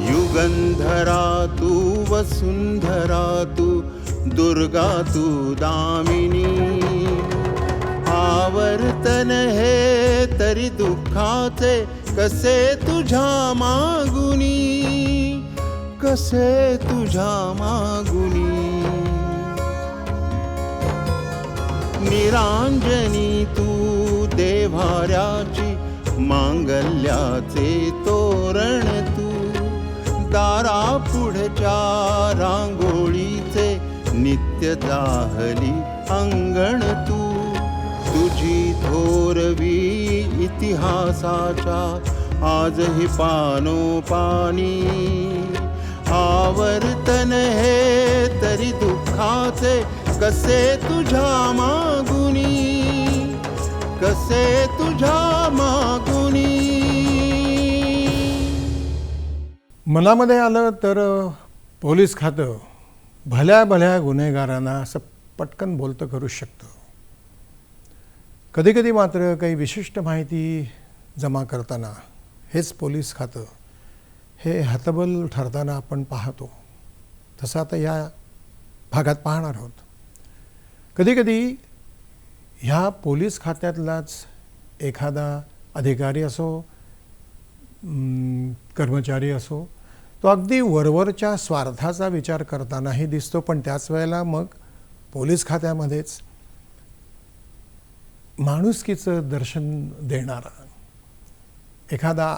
युगंधरा तु वसुंधरा तु दुर्गा तु दामिनी। आवर्तन हे तरी दुःखाचे कसे तुझ्या मागुनी? कसे तुझ्या मागुनी? निरांजनी तू देवाऱ्याची मांगल्याचे तोरण तू. दारा पुढच्या रांगोळीचे नित्य जाहली अंगण तू. तुझी थोरवी इतिहासाच्या आजही पानोपानी. आवर्तन हे तरी दुःखाचे कसे तुझ्या मागुनी? कसे तुझ्या मागुनी? मनामध्ये आलं तर पोलीस खातं भल्या भल्या गुन्हेगारांना असं पटकन बोलतं करू शकतं. कधीकधी मात्र काही विशिष्ट माहिती जमा करताना हेच पोलीस खातं हे हतबल ठरताना आपण पाहतो. तसं आता या भागात पाहणार आहोत. कधीकधी ह्या पोलीस खात्यातलाच एखादा अधिकारी असो कर्मचारी असो तो अगदी वरवरच्या स्वार्थाचा विचार करतानाही दिसतो. पण त्याच वेळेला मग पोलीस खात्यामध्येच माणुसकीचं दर्शन देणारा एखादा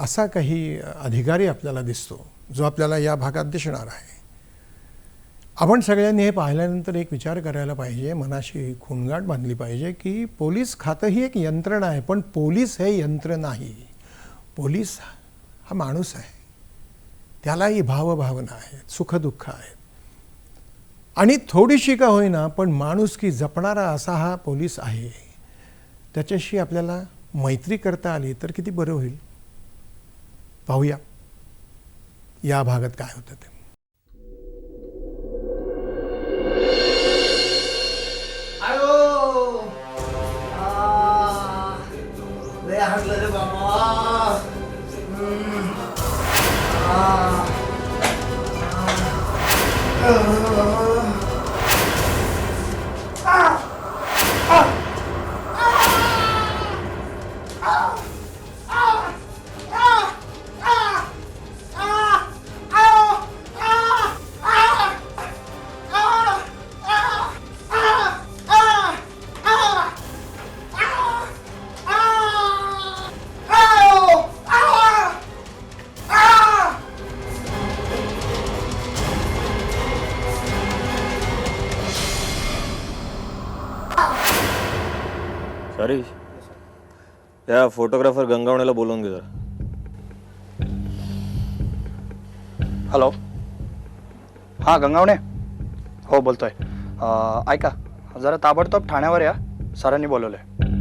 असा काही अधिकारी आपल्याला दिसतो जो आपल्याला या भागात दिसणार आहे. आपण सगळ्यांनी हे पाहिल्यानंतर एक विचार करायला पाहिजे मनाशी खूणगाठ बांधली पाहिजे की पोलीस खातं ही एक यंत्रणा आहे पण पोलीस हे यंत्र नाही. पोलीस हा माणूस आहे. त्यालाही भावभावना आहेत सुखदुःख आहेत. आणि थोडीशी का होईना पण माणूस की जपणारा असा हा पोलीस आहे. त्याच्याशी आपल्याला मैत्री करता आली तर किती बरं होईल? पाहूया. या भागात काय होतं ते. सॉरी. या फोटोग्राफर गंगावण्याला बोलवून घे जरा. हॅलो हां गंगावणे. हो बोलतोय. अं, ऐका जरा ताबडतोब ठाण्यावर या. सरांनी बोलवलं आहे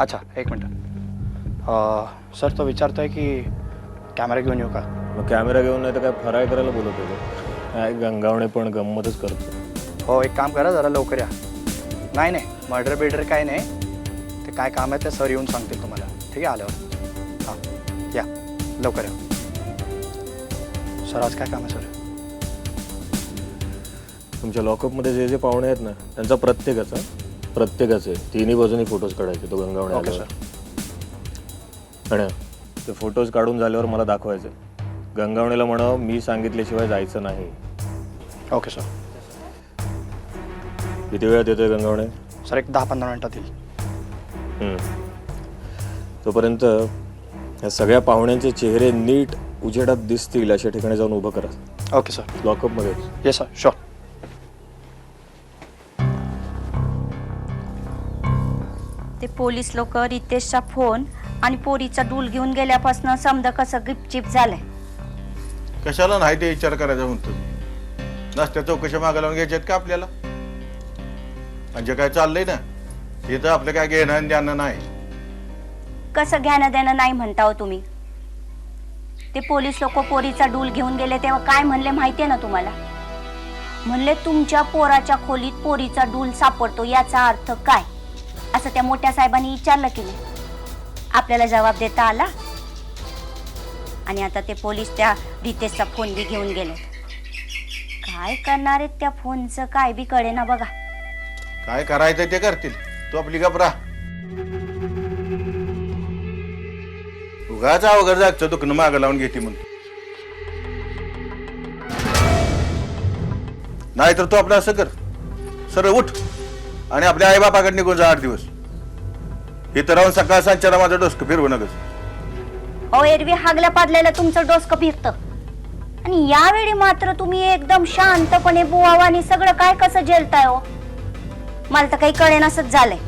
अच्छा एक मिनटं. अं, सर तो विचारतोय की कॅमेरा घेऊन येऊ का? मग कॅमेरा घेऊन नाही तर काय फराय करायला बोलत होते काय गंगावणे पण गंमतच करतो हो एक काम करा जरा लवकर या. नाही नाही. मर्डर बिर्डर काय नाही. ते काय काम आहे ते सर येऊन सांगतील तुम्हाला. ठीक आहे आल्यावर. हां. या. लवकर या. सर आज काय काम आहे सर तुमच्या लॉकअपमध्ये जे जे पाहुणे आहेत ना त्यांचा प्रत्येकाचा प्रत्येकाचे तिन्ही बाजूनी फोटोज काढायचे तो गंगावणे आल्यावर. आणि ते फोटोज काढून झाल्यावर मला दाखवायचे. गंगावणेला म्हणावं मी सांगितल्याशिवाय जायचं नाही. ओके सर किती वेळात येतोय गंगावणे? सर एक दहा पंधरा मिनटात येईल हम्म. तोपर्यंत या सगळ्या पाहुण्यांचे चेहरे नीट उजेडात दिसतील अशा ठिकाणी जाऊन उभं करा. ओके सर लॉकअपमध्ये येस सर शुअर ते पोलीस लोक रितेशचा फोन आणि पोरीचा डूल घेऊन गेल्यापासून समजा कसं गिपचिप झालंय. कशाला नाही ते विचार करायचा म्हणतो? नसत्या चौकशी मागायला लावून घ्यायच्यात का आपल्याला? म्हणजे काय चाललंय ना हे तर आपलं काय घेणं आणि देणं नाही. कसं घ्यानं देणं नाही म्हणता हो तुम्ही? ते पोलीस लोक पोरीचा डूल घेऊन गेले तेव्हा काय म्हणले माहितीये ना तुम्हाला? म्हणले तुमच्या पोराच्या खोलीत पोरीचा डूल सापडतो याचा अर्थ काय? असं त्या मोठ्या साहेबांनी विचारलं की नाही. आपल्याला जबाब देता आला? आणि आता ते पोलीस त्या रितेशचा फोन बी घेऊन गेले. काय करणार आहेत त्या फोनचं? काय बी कळे ना बघा. काय करायचं ते करतील. तू आपली घबरा उगाच अवघड जागचं दुखणं मागं लावून घेते म्हणून. नाहीतर तू आपलं असं कर. सरळ उठ आणि आपल्या आईबापाकडे निघून जा आठ दिवस. इथं राहून सकाळ सांच्याला माझं डोसकं फिरवू नकच अहो एरवी हागल्या पाडलेलं तुमचं डोसकं फिरतं. आणि यावेळी मात्र तुम्ही एकदम शांतपणे बुवावा आणि सगळं काय कसं झेलताय हो? मला तर काही कळेनासच झालंय.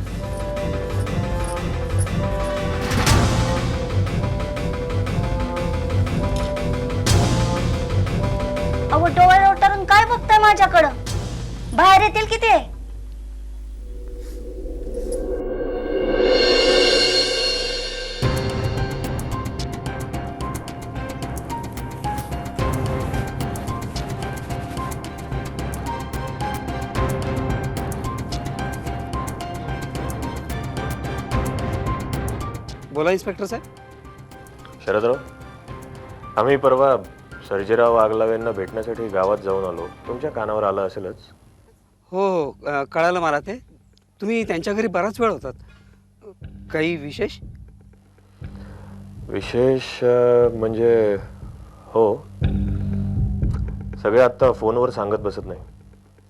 अहो डोळे रोटारून काय बघताय माझ्याकडं? बाहेर येतील की ते? बोला इन्स्पेक्टर साहेब. शरदराव आम्ही परवा सर्जेराव आगलाव यांना भेटण्यासाठी गावात जाऊन आलो. तुमच्या कानावर आलं असेलच. हो हो अ, कळालं मला ते. तुम्ही त्यांच्या घरी बराच वेळ होतात. काही विशेष? विशेष अं, म्हणजे हो. सगळे आत्ता फोनवर सांगत बसत नाही.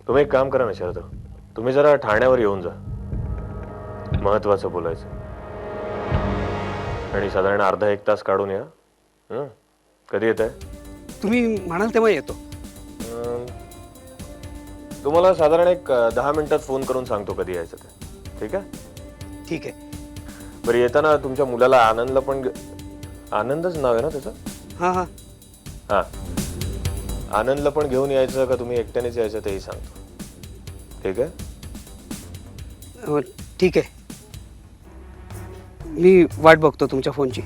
तुम्ही एक काम करा ना शरदराव. तुम्ही जरा ठाण्यावर येऊन जा. महत्वाचं बोलायचं. आणि साधारण अर्धा एक तास काढून या. हं? कधी येत आहे तुम्ही म्हणाल तेव्हा येतो. तुम्हाला साधारण एक अं, दहा मिनिटात फोन करून सांगतो कधी यायचं ते. ठीक आहे? ठीक आहे. बरं येताना तुमच्या मुलाला आनंदला पण घे- आनंदच नाव आहे ना त्याचं? हां हां. हां. आनंदला पण घेऊन यायचं का तुम्ही एकट्यानेच यायचं तेही सांगतो. ठीक आहे? अ, ठीक आहे. मी वाट बघतो तुमच्या फोनची.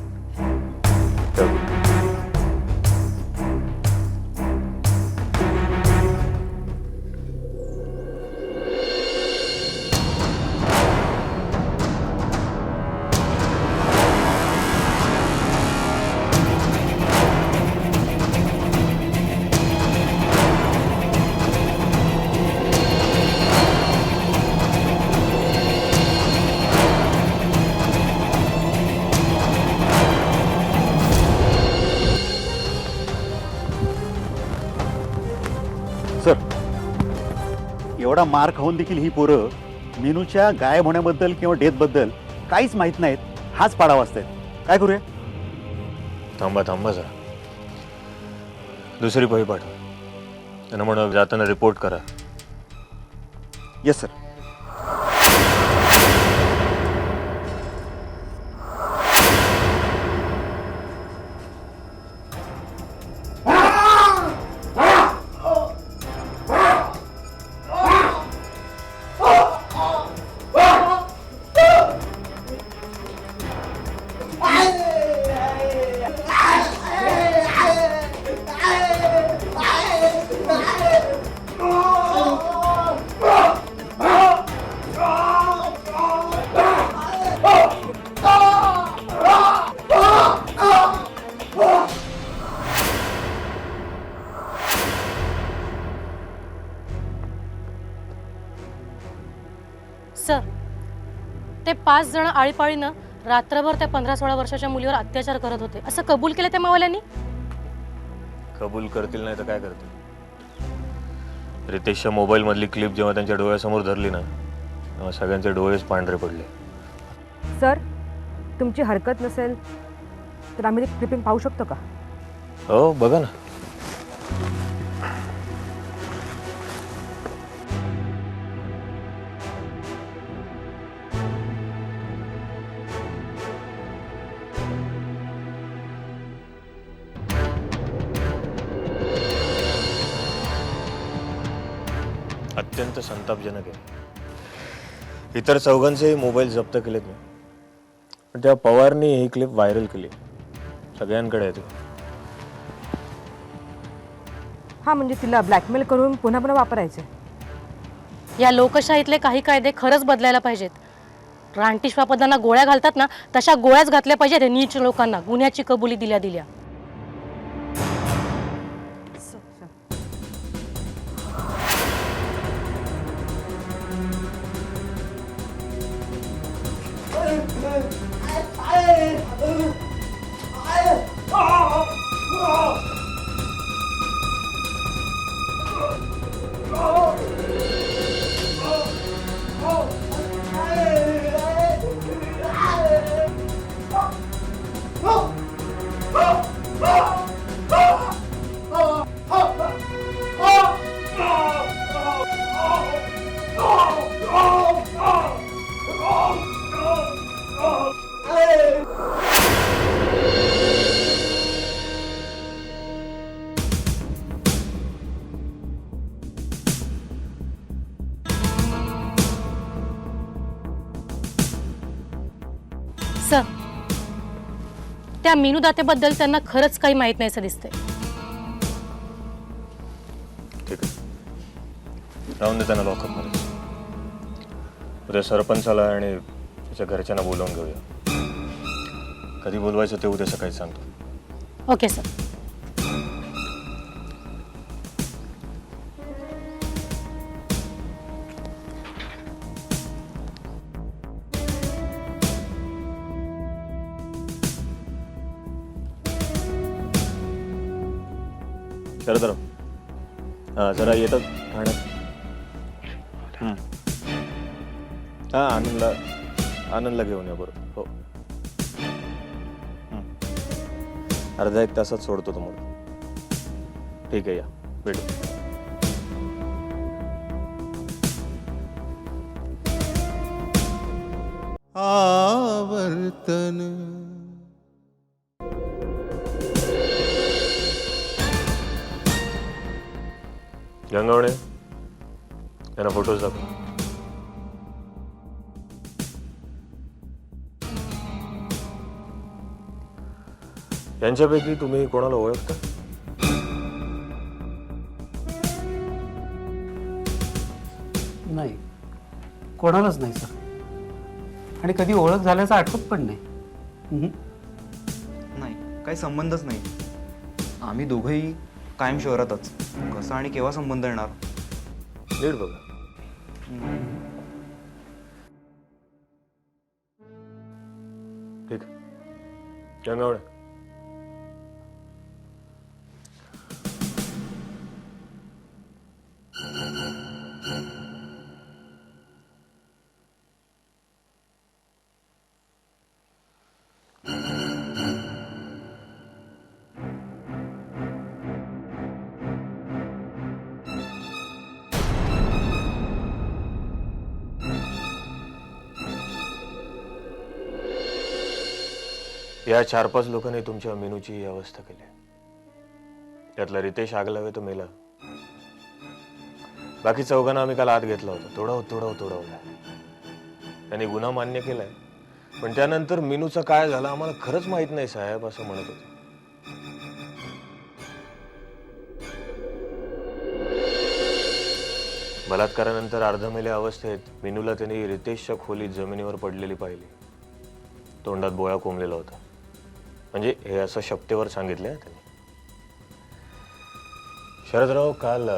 मार खाऊन देखील ही पोरं मीनूच्या गायब होण्याबद्दल किंवा डेथबद्दल काहीच माहीत नाहीत हाच पाडा वाचतायत काय करूया? थांबा थांबा जरा. दुसरी पही पाठवा. त्यांना म्हणा जाताना रिपोर्ट करा. येस सर सर ते पाच जण आळीपाळीनं रात्रभर त्या पंधरा सोळा वर्षाच्या मुलीवर अत्याचार करत होते. असं कबूल केलं त्या मावाल्यांनी कबूल करतील नाही तर काय करतील? रितेशच्या मोबाईल मधली क्लिप जेव्हा त्यांच्या डोळ्यासमोर धरली ना तेव्हा सगळ्यांचे डोळेच पांढरे पडले. सर तुमची हरकत नसेल तर आम्ही ते क्लिपिंग पाहू शकतो का? हो बघा ना. संतापजनक आहे. इतर चौघांचेही मोबाईल जप्त केलेत मी. पण त्या पवारनी ही क्लिप व्हायरल केली. सगळ्यांकडे आहे ती. हां म्हणजे तिला ब्लॅकमेल करून पुन्हा पुन्हा वापरायचे. या लोकशाहीतले काही कायदे खरंच बदलायला पाहिजेत. रानटी श्वापदांना गोळ्या घालतात ना तशा गोळ्याच घातल्या पाहिजेत नीच लोकांना. गुन्ह्याची कबुली दिल्या दिल्या त्या मीनू दातेबद्दल त्यांना खरंच काही माहीत नाही असं दिसतंय. ठीक आहे. राहून दे त्यांना लॉकअपमध्ये उद्या सरपंचाला आणि त्याच्या घरच्यांना बोलावून घेऊया. कधी बोलवायचं ते उद्या सकाळी सांगतो. ओके सर शरदराव हां जरा येतात ठाण्यात हं. हां आनंदला आनंदला घेऊन या बरं. हो. हं. अर्धा एक तासात सोडतो तुम्हाला. ठीक आहे या. भेटू. आवर्तन गंगावणे त्यांना फोटोज दाखव. यांच्यापैकी तुम्ही कोणाला ओळखता? नाही. कोणालाच नाही सर. आणि कधी ओळख झाल्याचं आठवत पण नाही. उहुं. नाही काही संबंधच नाही. आम्ही दोघंही कायम शहरातच. कसा आणि केव्हा संबंध येणार? नीट बघा. ठीक. आहे गंगावणे या चार पाच लोकांनी तुमच्या मेनूची ही अवस्था केली. त्यातला रितेश आगलावे तो मेला. बाकी चौघांना आम्ही काल आत घेतला होता. तोडाव तोडाव तोडावला त्यांनी गुन्हा मान्य केलाय. पण त्यानंतर मेनूचं काय झालं आम्हाला खरंच माहीत नाही साहेब असं म्हणत होते. बलात्कारानंतर अर्धमेल्या अवस्थेत मेनूला त्यांनी रितेशच्या खोलीत जमिनीवर पडलेली पाहिली. तोंडात बोळा कोंबलेला होता. म्हणजे हे असं शपथेवर सांगितलं त्यांनी. शरदराव काल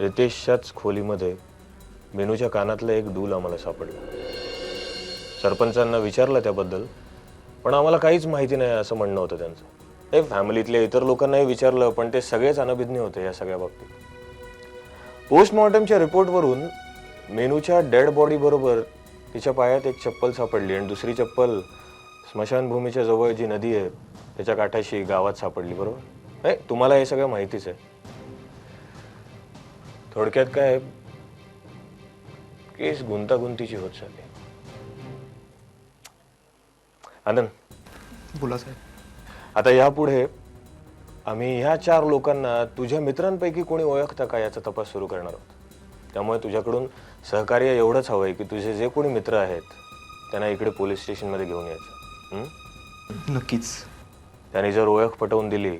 रितेशच्याच खोलीमध्ये मेनूच्या कानातलं एक डूल आम्हाला सापडलं. सरपंचांना विचारलं त्याबद्दल पण आम्हाला काहीच माहिती नाही असं म्हणणं होतं त्यांचं. हे फॅमिलीतल्या इतर लोकांनाही विचारलं पण ते सगळेच अनभिज्ञ होते या सगळ्या बाबतीत. पोस्टमॉर्टमच्या रिपोर्टवरून मेनूच्या डेड बॉडी बरोबर तिच्या पायात एक चप्पल सापडली आणि दुसरी चप्पल स्मशानभूमीच्या जवळ जी नदी आहे त्याच्या काठाशी गावात सापडली बरोबर? नाही तुम्हाला हे सगळं माहितीच आहे. थोडक्यात काय केस गुंतागुंतीची होत चालली. आनंद? बोला साहेब. आता यापुढे आम्ही ह्या चार लोकांना तुझ्या मित्रांपैकी कोणी ओळखतं का याचा तपास सुरू करणार आहोत? त्यामुळे तुझ्याकडून सहकार्य एवढंच हवंय की तुझे जे कोणी मित्र आहेत त्यांना इकडे पोलीस स्टेशनमध्ये घेऊन यायचं? नक्कीच. त्यांनी जर ओळख पटवून दिली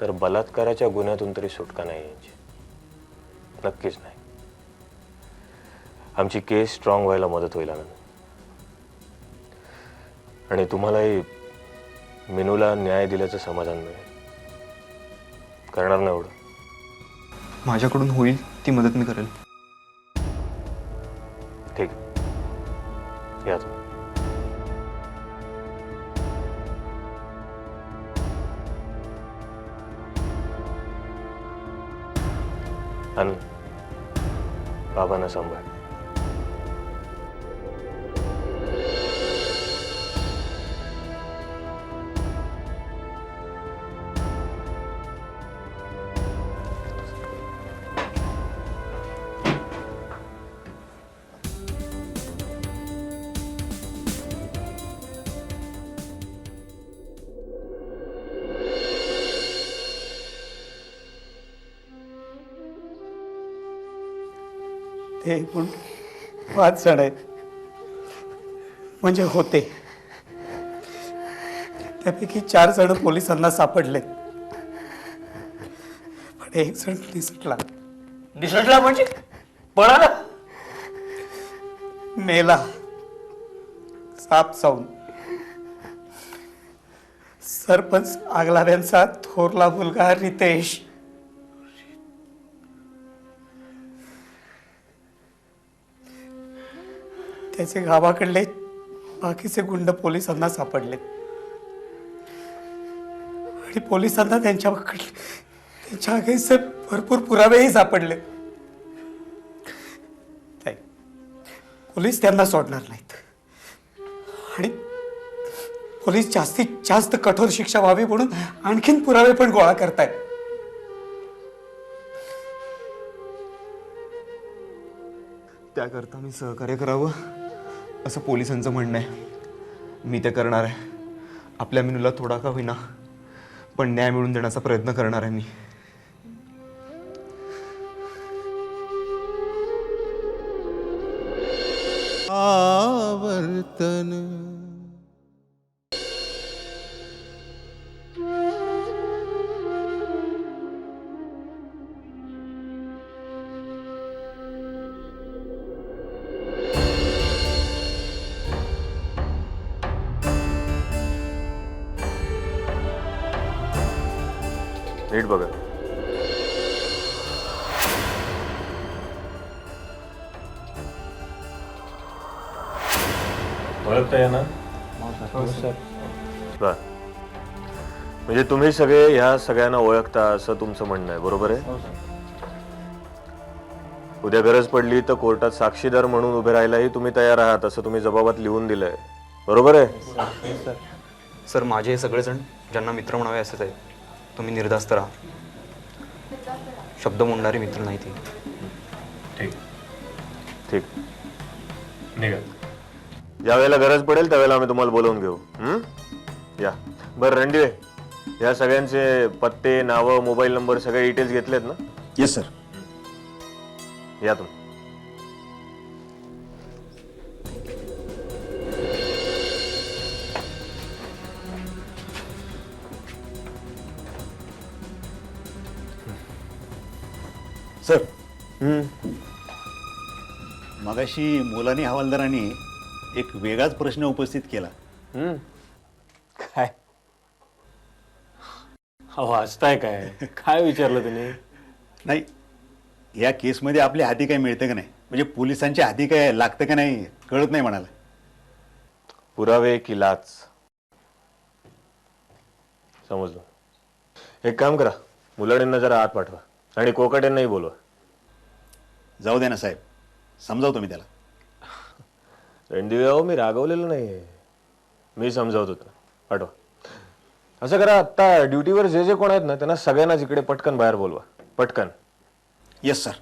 तर बलात्काराच्या गुन्ह्यातून तरी सुटका नाही यांची नक्कीच नाही. आमची केस स्ट्रॉंग व्हायला मदत होईल आनंद. आणि तुम्हालाही मिनूला न्याय दिल्याचं समाधान मिळेल. करणार ना एवढं. माझ्याकडून होईल ती मदत मी करेल. ठीक. आहे. या तुम्ही. Hani Anong? Baba na somewhere. एकूण पाच जण आहेत. म्हणजे होते. त्यापैकी चार जण पोलिसांना सापडले. पण एक जण निसटला निसटला म्हणजे? पळाला? मेला. साप चावून सरपंच आगलाऱ्यांचा थोरला मुलगा रितेश. त्याचे गावाकडले बाकीचे गुंड पोलिसांना सापडले. आणि पोलिसांना त्यांच्याकडले त्यांच्या अगेन्स्ट भरपूर पुरावेही सापडले. पोलीस त्यांना सोडणार नाहीत. आणि पोलीस जास्तीत जास्त कठोर शिक्षा व्हावी म्हणून आणखीन पुरावे पण गोळा करतायत. त्याकरता मी सहकार्य करावं. असं पोलिसांचं म्हणणं आहे. मी ते करणार आहे. आपल्या मेनूला थोडा का होईना पण न्याय मिळवून देण्याचा प्रयत्न करणार आहे मी. आवर्तन ओळखता ना बर. म्हणजे तुम्ही सगळे ह्या सगळ्यांना ओळखता असं तुमचं म्हणणं आहे बरोबर आहे? उद्या गरज पडली तर कोर्टात साक्षीदार म्हणून उभे राहायलाही तुम्ही तयार आहात असं तुम्ही जबाबात लिहून दिलंय. बरोबर आहे? सर माझे हे सगळेजण ज्यांना मित्र म्हणावे असेच आहेत तुम्ही निर्धास्त राहा. शब्द मोडणारे मित्र नाही ते ठीक ठीक. निघा. ज्या वेळेला गरज पडेल त्यावेळेला आम्ही तुम्हाला बोलवून घेऊ. हं? या. बरं रणदिवे या सगळ्यांचे पत्ते नावं मोबाईल नंबर सगळे डिटेल्स घेतलेत ना? येस सर या तुम्ही. सर हं. मगाशी मुलानी हवालदारांनी एक वेगळाच प्रश्न उपस्थित केला. हं. काय? अहो हसताय काय? काय विचारलं तुम्ही? नाही या केसमध्ये आपल्या हाती काय मिळतं का नाही? म्हणजे पोलिसांच्या हाती काय लागतं का नाही कळत नाही म्हणाला. पुरावे की लाच? समजलं. एक काम करा मुलांना जरा आत पाठवा आणि कोकाट्यांनाही बोलवा. जाऊ द्या ना साहेब समजावतो मी त्याला. रणदिवे अहो मी रागवलेलं नाही मी समजावत होतो पाठवा असं करा आत्ता ड्युटीवर जे जे कोण आहेत ना त्यांना सगळ्यांनाच इकडे पटकन बाहेर बोलवा पटकन येस सर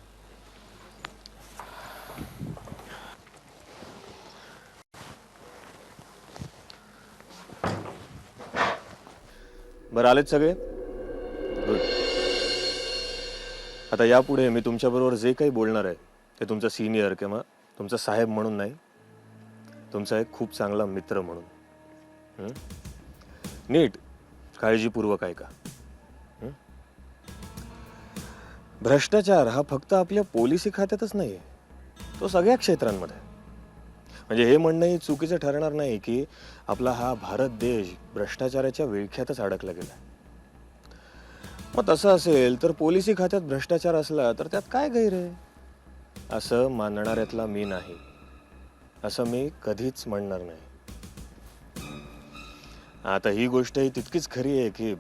बरं आलेत सगळे गुड आता यापुढे मी तुमच्याबरोबर जे काही बोलणार आहे ते तुमचा सिनियर किंवा तुमचा साहेब म्हणून नाही तुमचा एक खूप चांगला मित्र म्हणून. नीट काळजीपूर्वक ऐका. भ्रष्टाचार हा फक्त आपल्या पोलिसी खात्यातच नाही तो सगळ्या क्षेत्रांमध्ये. म्हणजे हे म्हणणंही चुकीचं ठरणार नाही की आपला हा भारत देश भ्रष्टाचाराच्या विळख्यातच अडकला गेला. मग तसं असेल तर पोलिसी खात्यात भ्रष्टाचार असला तर त्यात काय गैर आहे? असं मानणाऱ्यातला मी नाही. असं मी कधीच म्हणणार नाही. आता ही गोष्टही तितकीच खरी आहे की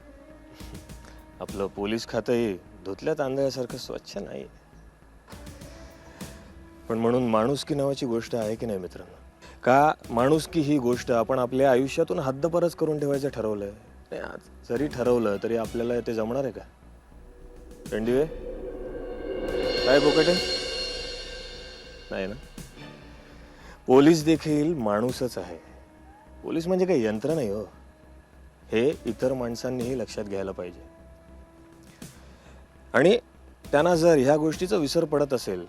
आपलं पोलीस खातंही धुतल्या तांदळासारखं स्वच्छ नाही. पण म्हणून माणुसकी नावाची गोष्ट आहे की नाही मित्रांनो? का माणुसकी ही गोष्ट आपण आपल्या आयुष्यातून हद्दपरच करून ठेवायचं ठरवलंय? नाही, आज जरी ठरवलं तरी आपल्याला ते जमणार आहे का? रणदिवे? काय पोकटे नाही ना? पोलीस देखील माणूसच आहे. पोलीस म्हणजे काही यंत्र नाही हो. हे इतर माणसांनीही लक्षात घ्यायला पाहिजे. आणि त्यांना जर ह्या गोष्टीचा विसर पडत असेल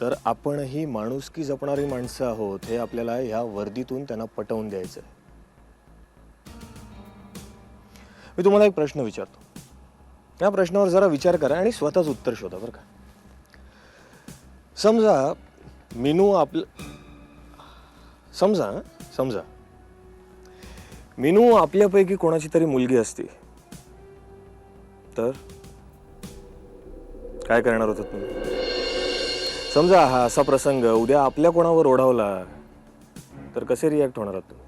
तर आपणही माणुसकी जपणारी माणसं आहोत हे आपल्याला ह्या वर्दीतून त्यांना पटवून द्यायचं आहे मी तुम्हाला एक प्रश्न विचारतो. या प्रश्नावर जरा विचार करा आणि स्वतःच उत्तर शोधा बरं का. समजा मिनू आपलं समजा हं, समजा. मिनू आपल्यापैकी कोणाची तरी मुलगी असती. तर? काय करणार होतात तुम्ही? समजा हा असा प्रसंग उद्या आपल्या कोणावर ओढावला तर कसे रिॲक्ट होणार आहात तुम्ही?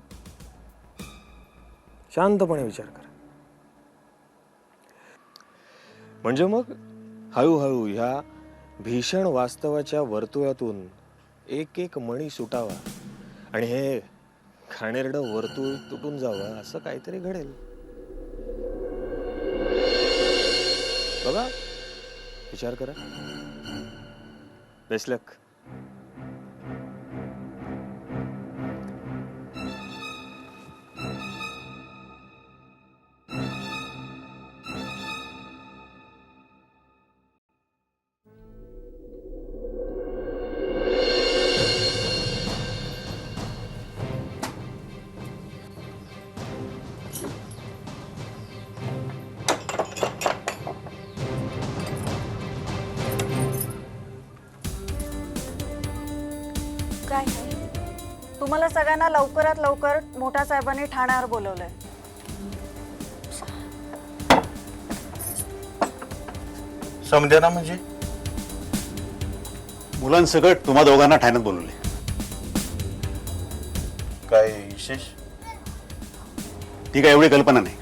शांतपणे विचार करा. म्हणजे मग हळूहळू ह्या भीषण वास्तवाच्या वर्तुळातून एक एक मणी सुटावा. आणि हे घाणेरडं वर्तुळ तुटून जावं असं काहीतरी घडेल. बघा विचार करा. बेस्ट लक सगळ्यांना लवकरात लवकर मोठ्या साहेबांनी ठाण्यावर बोलवलंय. समजा ना म्हणजे? मुलांसकट तुम्हा दोघांना ठाण्यात बोलवले काय विशेष? ती काय एवढी कल्पना नाही.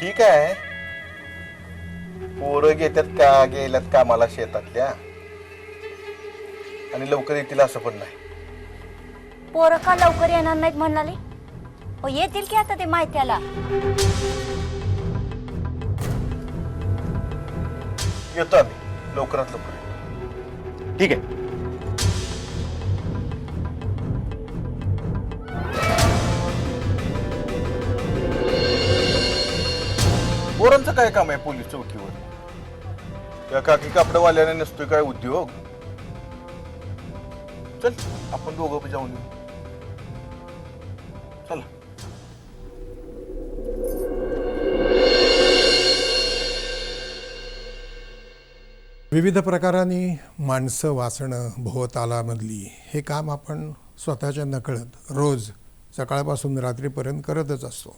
ठीक आहे. पोरं घेतात का गेल्यात कामाला शेतातल्या? आणि लवकर येतील असं पण नाही. पोरं का लवकर येणार नाहीत म्हणाले? हो येतील की आता ते माहित्याला? येतो आम्ही. लवकरात लवकर ठीक आहे. पोरांचं काय काम आहे पोलीस चौकीवर? त्या काकी कापडवाल्याने नसतोय काय उद्योग? चल आपण दोघं पण जाऊन येऊ. चला. विविध प्रकारांनी माणसं वाचणं भोवतालामधली हे काम आपण स्वतःच्या नकळत रोज सकाळपासून रात्रीपर्यंत करतच असतो.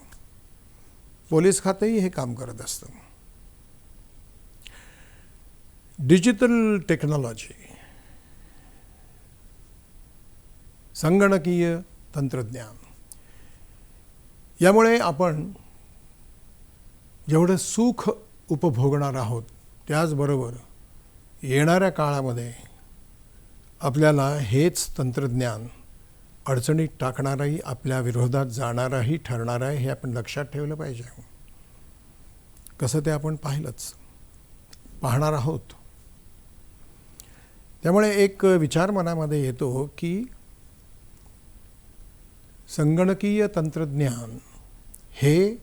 पोलीस खातंही हे काम करत असतं. डिजिटल टेक्नॉलॉजी संगणकीय तंत्रज्ञान. यामुळे आपण जेवढं सुख उपभोगणार आहोत त्याचबरोबर येणाऱ्या काळामध्ये आपल्याला हेच तंत्रज्ञान अडचणीत टाकणाराही आपल्या विरोधात जाणाराही ठरणार आहे हे आपण लक्षात ठेवलं पाहिजे. कसं ते आपण पाहिलंच पाहणार आहोत. त्यामुळे एक विचार मनामध्ये येतो की संगणकीय तंत्रज्ञान हे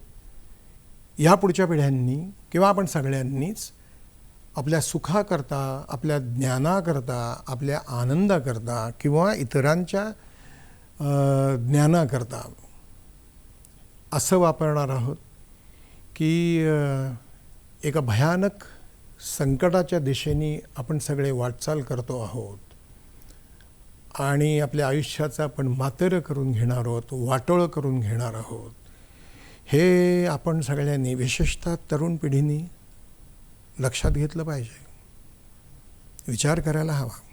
या पुढच्या पिढ्यांनी किंवा आपण सगळ्यांनीच आपल्या सुखाकरता आपल्या ज्ञानाकरता आपल्या आनंदाकरता किंवा इतरांच्या ज्ञानाकरता असं वापरणार आहोत की एका भयानक संकटाच्या दिशेने आपण सगळे वाटचाल करतो आहोत. आणि आपल्या आयुष्याचं आपण मातेरं करून घेणार आहोत वाटोळं करून घेणार आहोत. हे आपण सगळ्यांनी विशेषतः तरुण पिढीने लक्षात घेतलं पाहिजे. विचार करायला हवा.